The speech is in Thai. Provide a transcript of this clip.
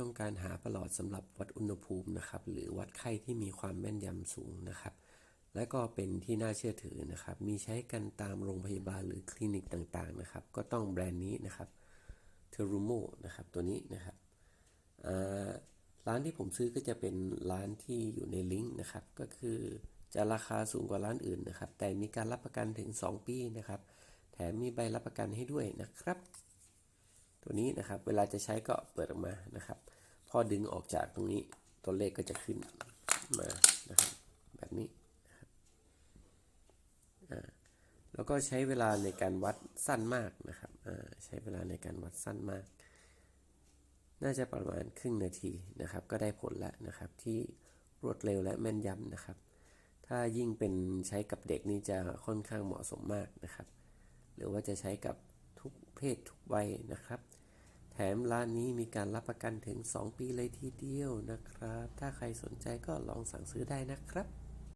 ต้องการหาประหลอดสำหรับวัดอุณหภูมินะครับ หรือวัดไข้ที่มีความแม่นยำสูงนะครับ และก็เป็นที่น่าเชื่อถือนะครับ มีใช้กันตามโรงพยาบาลหรือคลินิกต่างๆนะครับ ก็ต้องแบรนด์นี้นะครับ t e r u m o นะครับตัวนี้นะครับร้านที่ผมซื้อก็จะเป็นร้านที่อยู่ในลิงก์นะครับ ก็คือจะราคาสูงกว่าร้านอื่นนะครับ แต่มีการรับประกันถึง 2 ปีนะครับ แถมมีใบรับประกันให้ด้วยนะครับ ตัวนี้นะครับ เวลาจะใช้ก็เปิดออกมานะครับ พอดึงออกจากตรงนี้ตัวเลขก็จะขึ้นมานะครับแบบนี้นะครับแล้วก็ใช้เวลาในการวัดสั้นมากนะครับใช้เวลาในการวัดสั้นมาก น่าจะประมาณครึ่งนาทีนะครับ ก็ได้ผลแล้วนะครับที่รวดเร็วและแม่นยำนะครับ ถ้ายิ่งเป็นใช้กับเด็กนี่จะค่อนข้างเหมาะสมมากนะครับ หรือว่าจะใช้กับ ทุกเพศทุกวัยนะครับ แถมร้านนี้มีการรับประกันถึง 2 ปีเลยทีเดียวนะครับ ถ้าใครสนใจก็ลองสั่งซื้อได้นะครับ